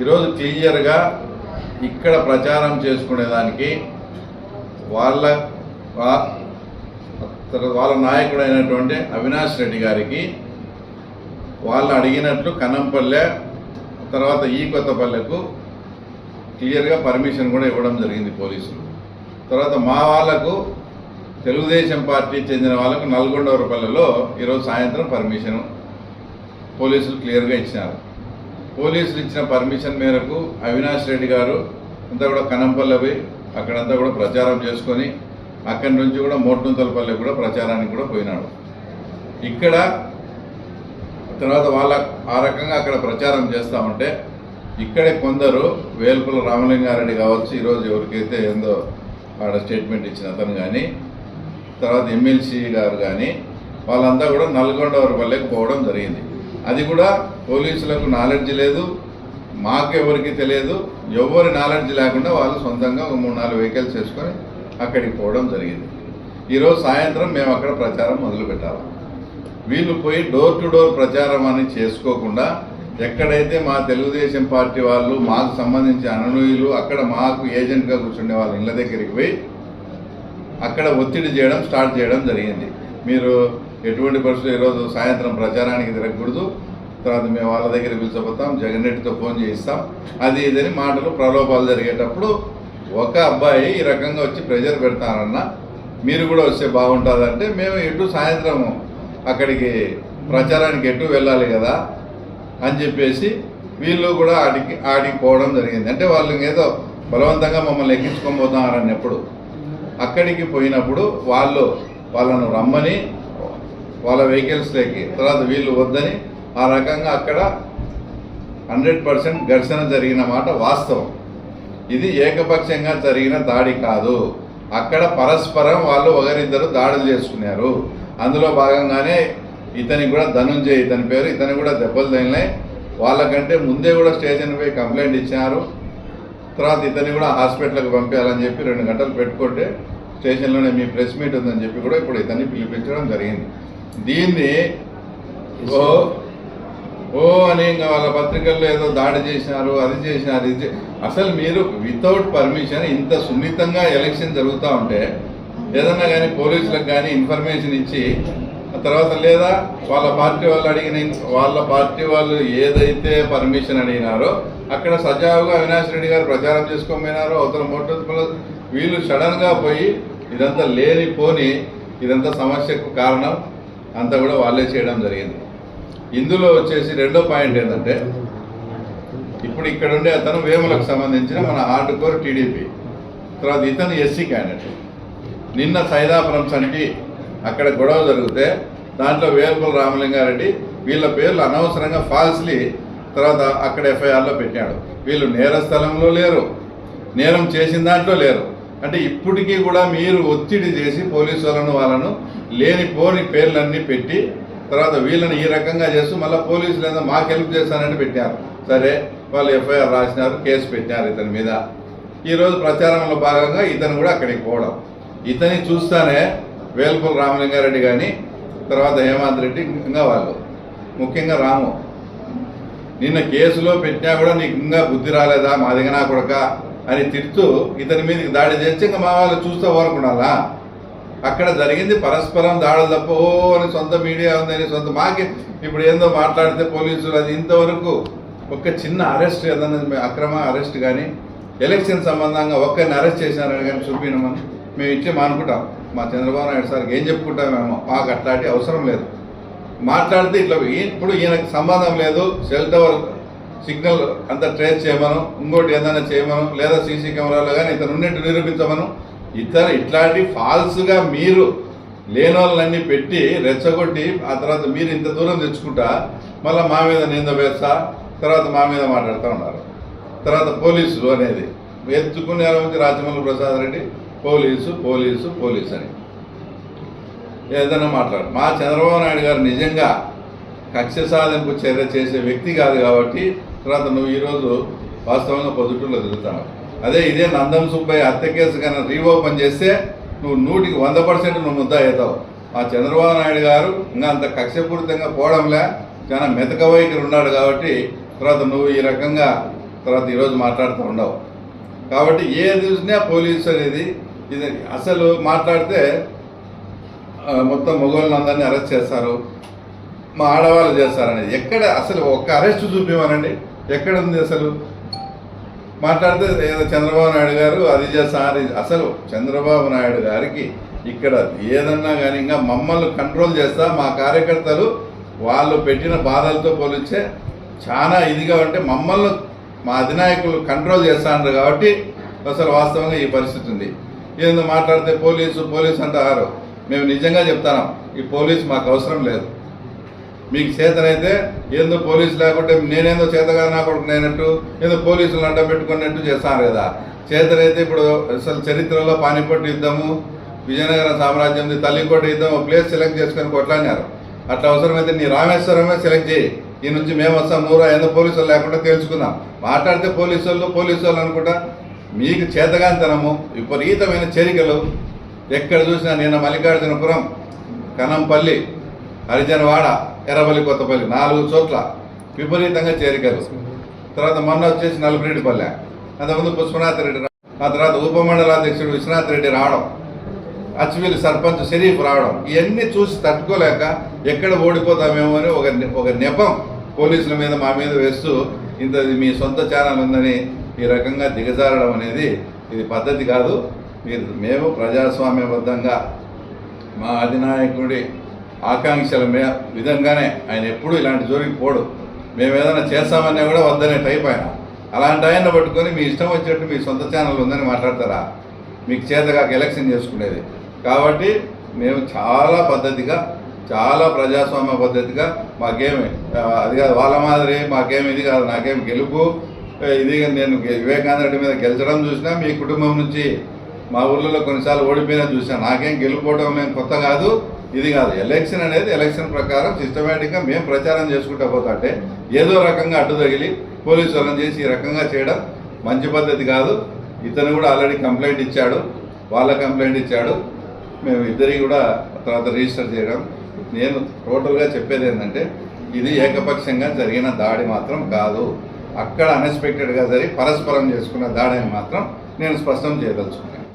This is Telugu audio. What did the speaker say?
ఈరోజు క్లియర్గా ఇక్కడ ప్రచారం చేసుకునేదానికి వాళ్ళ తర్వాత వాళ్ళ నాయకుడైనటువంటి అవినాష్ రెడ్డి గారికి వాళ్ళు అడిగినట్లు కనంపల్లె తర్వాత ఈ కొత్తపల్లెకు క్లియర్గా పర్మిషన్ కూడా ఇవ్వడం జరిగింది పోలీసులు. తర్వాత మా వాళ్ళకు తెలుగుదేశం పార్టీ చెందిన వాళ్ళకు నల్గొండవరపల్లెలో ఈరోజు సాయంత్రం పర్మిషన్ పోలీసులు క్లియర్గా ఇచ్చినారు. పోలీసులు ఇచ్చిన పర్మిషన్ మేరకు అవినాష్ రెడ్డి గారు అంతా కూడా కనంపల్లె పోయి అక్కడంతా కూడా ప్రచారం చేసుకొని అక్కడి నుంచి కూడా మోట్నుతలపల్లి కూడా ప్రచారానికి కూడా పోయినాడు. ఇక్కడ తర్వాత వాళ్ళ ఆ రకంగా అక్కడ ప్రచారం చేస్తూ ఉంటే ఇక్కడే కొందరు వేల్పుల రామలింగారెడ్డి కావచ్చు ఈరోజు ఎవరికైతే ఏందో ఆడ స్టేట్మెంట్ ఇచ్చిన అతను కానీ తర్వాత ఎమ్మెల్సీ గారు కానీ వాళ్ళంతా కూడా నల్గొండ వరపల్లెకి పోవడం జరిగింది. అది కూడా పోలీసులకు నాలెడ్జ్ లేదు మాకు ఎవరికి తెలియదు ఎవరి నాలెడ్జ్ లేకుండా వాళ్ళు సొంతంగా ఒక మూడు నాలుగు వెహికల్స్ వేసుకొని అక్కడికి పోవడం జరిగింది. ఈరోజు సాయంత్రం మేము అక్కడ ప్రచారం మొదలు పెట్టాలి. వీళ్ళు పోయి డోర్ టు డోర్ ప్రచారం అని చేసుకోకుండా ఎక్కడైతే మా తెలుగుదేశం పార్టీ వాళ్ళు మాకు సంబంధించిన అననుయులు అక్కడ మాకు ఏజెంట్గా కూర్చుండే వాళ్ళ ఇళ్ళ దగ్గరికి పోయి అక్కడ ఒత్తిడి చేయడం స్టార్ట్ చేయడం జరిగింది. మీరు ఎటువంటి పరిస్థితులు ఈరోజు సాయంత్రం ప్రచారానికి తిరగకూడదు. తర్వాత మేము వాళ్ళ దగ్గర పిలిచిపోతాం జగన్ రెడ్డితో ఫోన్ చేయిస్తాం. అది ఇదని మాటలు ప్రలోభాలు జరిగేటప్పుడు ఒక అబ్బాయి ఈ రకంగా వచ్చి ప్రెజర్ పెడతానన్న మీరు కూడా వస్తే బాగుంటుందంటే మేము ఎటు సాయంత్రము అక్కడికి ప్రచారానికి ఎటు వెళ్ళాలి కదా అని చెప్పేసి వీళ్ళు కూడా ఆడికి ఆడికి పోవడం జరిగింది. అంటే వాళ్ళు ఏదో బలవంతంగా మమ్మల్ని ఎక్కించుకొని పోతారని ఎప్పుడు అక్కడికి పోయినప్పుడు వాళ్ళు వాళ్ళను రమ్మని వాళ్ళ వెహికల్స్లోకి తర్వాత వీళ్ళు వద్దని ఆ రకంగా అక్కడ హండ్రెడ్ పర్సెంట్ ఘర్షణ జరిగిన మాట వాస్తవం. ఇది ఏకపక్షంగా జరిగిన దాడి కాదు. అక్కడ పరస్పరం వాళ్ళు ఒకరిద్దరు దాడులు చేసుకున్నారు. అందులో భాగంగానే ఇతనికి కూడా ధనుంజయ్ ఇతని పేరు ఇతని కూడా దెబ్బలు తగిలినాయి. వాళ్ళకంటే ముందే కూడా స్టేషన్ పోయి కంప్లైంట్ ఇచ్చినారు. తర్వాత ఇతన్ని కూడా హాస్పిటల్కి పంపించాలని చెప్పి రెండు గంటలు పెట్టుకుంటే స్టేషన్లోనే మీ ప్రెస్ మీట్ ఉందని చెప్పి కూడా ఇప్పుడు ఇతన్ని పిలిపించడం జరిగింది. దీన్ని ఓ ఓ అని ఇంకా వాళ్ళ పత్రికల్లో ఏదో దాడి చేసినారు అది చేసినారు ఇది అసలు మీరు వితౌట్ పర్మిషన్ ఇంత సున్నితంగా ఎలక్షన్ జరుగుతూ ఉంటే ఏదన్నా కానీ పోలీసులకు కానీ ఇన్ఫర్మేషన్ ఇచ్చి ఆ తర్వాత లేదా వాళ్ళ పార్టీ వాళ్ళు అడిగిన వాళ్ళ పార్టీ వాళ్ళు ఏదైతే పర్మిషన్ అడిగినారో అక్కడ సజావుగా అవినాష్ రెడ్డి గారు ప్రచారం చేసుకొని అవతల మోటార్ వీళ్ళు సడన్గా పోయి ఇదంతా లేని పోని ఇదంతా సమస్యకు కారణం. అంతా కూడా వాళ్ళే చేయడం జరిగింది. ఇందులో వచ్చేసి రెండో పాయింట్ ఏంటంటే ఇప్పుడు ఇక్కడ ఉండే అతను వేములకు సంబంధించిన మన హార్డ్ కోర్ టీడీపీ. తర్వాత ఇతను ఎస్సీ క్యాండిడేట్. నిన్న సైదాపురం సంటి అక్కడ గొడవ జరిగితే దాంట్లో వేల్పుల రామలింగారెడ్డి వీళ్ళ పేర్లు అనవసరంగా ఫాల్స్లీ తర్వాత అక్కడ ఎఫ్ఐఆర్లో పెట్టాడు. వీళ్ళు నేర స్థలంలో లేరు. నేరం చేసిన దాంట్లో లేరు. అంటే ఇప్పటికీ కూడా మీరు ఒత్తిడి చేసి పోలీసు వాళ్ళను వాళ్ళను లేనిపోని పేర్లన్నీ పెట్టి తర్వాత వీళ్ళని ఈ రకంగా చేస్తూ మళ్ళీ పోలీసులు ఏదో మాకు హెల్ప్ చేస్తానని పెట్టారు సరే వాళ్ళు ఎఫ్ఐఆర్ రాసినారు కేసు పెట్టారు ఇతని మీద. ఈరోజు ప్రచారంలో భాగంగా ఇతను కూడా అక్కడికి పోవడం. ఇతని చూస్తానే వేల్పూర్ రామలింగారెడ్డి కానీ తర్వాత హేమంత్ రెడ్డి ఇంకా వాళ్ళు. ముఖ్యంగా రాము. నిన్న కేసులో పెట్టినా కూడా నీకు ఇంకా బుద్ధి రాలేదా మా దిగనా కొడక అని తిడుతూ ఇతని మీదకి దాడి చేస్తే ఇంకా మా వాళ్ళు చూస్తూ ఊరుకున్నారా అక్కడ జరిగింది. పరస్పరం దాడులు తప్ప ఓ అని సొంత మీడియా ఉందని సొంత మాకే ఇప్పుడు ఏందో మాట్లాడితే పోలీసులు అది ఇంతవరకు ఒక చిన్న అరెస్ట్ ఏదన్నా అక్రమ అరెస్ట్ కానీ ఎలక్షన్ సంబంధంగా ఒక్కరిని అరెస్ట్ చేసినారని కానీ చూపినామని మేము ఇచ్చే మానుకుంటాం మా చంద్రబాబు నాయుడు సార్కి ఏం చెప్పుకుంటామేమో మాకు అట్లాంటి అవసరం లేదు. మాట్లాడితే ఇట్లా ఇప్పుడు ఈయనకు సంబంధం లేదు సెల్ టవర్ సిగ్నల్ అంతా ట్రేస్ చేయమను ఇంకోటి ఏదైనా చేయమను లేదా సీసీ కెమెరాలో కానీ ఇతను ఉన్నట్టు నిరూపించమను. ఇతర ఇట్లాంటి ఫాల్స్గా మీరు లేనోళ్ళన్నీ పెట్టి రెచ్చగొట్టి ఆ తర్వాత మీరు ఇంత దూరం తెచ్చుకుంటా మళ్ళీ మా మీద నింద వేస్తా తర్వాత మా మీద మాట్లాడుతూ ఉన్నారు. తర్వాత పోలీసులు అనేది. ఎత్తుకునే నుంచి Rajamouli Prasad Reddy police police police అని. ఏదైనా మాట్లాడు. మా చంద్రబాబు నాయుడు గారు నిజంగా కక్ష సాధింపు చర్య చేసే వ్యక్తి కాదు కాబట్టి తర్వాత నువ్వు ఈరోజు వాస్తవంగా పొద్దుటూరులో తిరుగుతున్నావు అదే ఇదే నందం సుబ్బయ్య హత్య కేసు కన్నా రీఓపెన్ చేస్తే నువ్వు నూటికి వంద పర్సెంట్ నువ్వు ముద్ద అవుతావు మా చంద్రబాబు నాయుడు గారు ఇంకా అంత కక్షపూరితంగా పోవడంలే. చాలా మెతక వైఖరి ఉన్నాడు కాబట్టి తర్వాత నువ్వు ఈ రకంగా తర్వాత ఈరోజు మాట్లాడుతూ ఉండవు. కాబట్టి ఏది చూసినా పోలీసు అనేది ఇది అసలు మాట్లాడితే మొత్తం మగవాళ్ళని అందరినీ అరెస్ట్ చేస్తారు. మా ఆడవాళ్ళు చేస్తారనేది. ఎక్కడ అసలు ఒక్క అరెస్ట్ చూపించమనండి ఎక్కడ ఉంది అసలు? మాట్లాడితే ఏదో చంద్రబాబు నాయుడు గారు అది చేస్తారు అసలు చంద్రబాబు నాయుడు గారికి ఇక్కడ ఏదన్నా కానీ ఇంకా మమ్మల్ని కంట్రోల్ చేస్తా మా కార్యకర్తలు వాళ్ళు పెట్టిన బాధలతో పోలిస్తే చాలా ఇదిగా ఉంటే మమ్మల్ని మా అధినాయకులు కంట్రోల్ చేస్తాన్నారు కాబట్టి అసలు వాస్తవంగా ఈ పరిస్థితి ఉంది. ఏందో మాట్లాడితే పోలీసు పోలీసు అంటారు మేము నిజంగా చెప్తాం ఈ పోలీసు మాకు అవసరం లేదు. మీకు చేతనైతే ఏందో పోలీసు లేకుంటే నేనేందో చేతగా నా కొడుకు నేనట్టు ఏదో పోలీసులు అడ్డం పెట్టుకున్నట్టు చేస్తాను కదా. చేతనైతే ఇప్పుడు అసలు చరిత్రలో పానిపట్టు యుద్ధము విజయనగర సామ్రాజ్యంది తల్లికోట యుద్ధం ఒక ప్లేస్ సెలెక్ట్ చేసుకొని కొట్లాడినారు. అట్లా అవసరమైతే నీ రామేశ్వరమే సెలెక్ట్ చేయి. ఈ నుంచి మేము వస్తాం ఊరా ఏదో పోలీసులు లేకుండా తెలుసుకుందాం. మాట్లాడితే పోలీసు వాళ్ళు పోలీసు వాళ్ళు అనుకుంటా మీకు చేతగాంతనము విపరీతమైన చేరికలు. ఎక్కడ చూసినా నిన్న మల్లికార్జునపురం కనంపల్లి హరిజనవాడ ఎర్రపల్లి కొత్తపల్లి నాలుగు చోట్ల విపరీతంగా చేరికలు తర్వాత మొన్న వచ్చేసి నలుపురెడ్డిపల్లె అంతకుముందు పుష్పనాథ్ రెడ్డి ఆ తర్వాత ఉపమండలాధ్యక్షుడు విశ్వనాథ్ రెడ్డి రావడం అచ్చువీలు సర్పంచ్ షరీఫ్ రావడం ఇవన్నీ చూసి తట్టుకోలేక ఎక్కడ ఓడిపోతామేమో అని ఒక నె- ఒక నెపం పోలీసుల మీద మా మీద వేస్తూ ఇంత మీ సొంత ఛానల్ ఉందని ఈ రకంగా దిగజారడం అనేది ఇది పద్ధతి కాదు. మీరు మేము ప్రజాస్వామ్యబద్ధంగా మా అధినాయకుడి ఆకాంక్షల మే విధంగానే ఆయన ఎప్పుడూ ఇలాంటి జోలికి పోడు. మేము ఏదైనా చేస్తామన్నా కూడా వద్దనే టైప్ ఆయన. అలాంటి ఆయన పట్టుకొని మీ ఇష్టం వచ్చేట్టు మీ సొంత ఛానల్ ఉందని మాట్లాడతారా? మీకు చేతగాక ఎలక్షన్ చేసుకునేది. కాబట్టి మేము చాలా పద్ధతిగా చాలా ప్రజాస్వామ్య పద్ధతిగా మాకేమి అది కాదు వాళ్ళ మాదిరి మాకేమి ఇది కాదు నాకేం గెలుపు. ఇది నేను గె- వివేకానంద రెడ్డి మీద గెలిచడం చూసినా మీ కుటుంబం నుంచి మా ఊర్లలో కొన్నిసార్లు ఓడిపోయినా చూసాను నాకేం గెలుపుకోవడం మేము కొత్త కాదు. ఇది కాదు ఎలక్షన్ అనేది ఎలక్షన్ ప్రకారం సిస్టమేటిక్గా మేము ప్రచారం చేసుకుంటా పోతాంటే ఏదో రకంగా అడ్డు తగిలి పోలీసు వాళ్ళని చేసి ఈ రకంగా చేయడం మంచి పద్ధతి కాదు. ఇతను కూడా ఆల్రెడీ కంప్లైంట్ ఇచ్చాడు వాళ్ళ కంప్లైంట్ ఇచ్చాడు. మేము ఇద్దరికి కూడా తర్వాత రిజిస్టర్ చేయడం. నేను టోటల్గా చెప్పేది ఏంటంటే ఇది ఏకపక్షంగా జరిగిన దాడి మాత్రం కాదు. అక్కడ అన్ఎక్స్పెక్టెడ్గా జరిగి పరస్పరం చేసుకున్న దాడి అని మాత్రం నేను స్పష్టం చేయదలుచుకున్నాను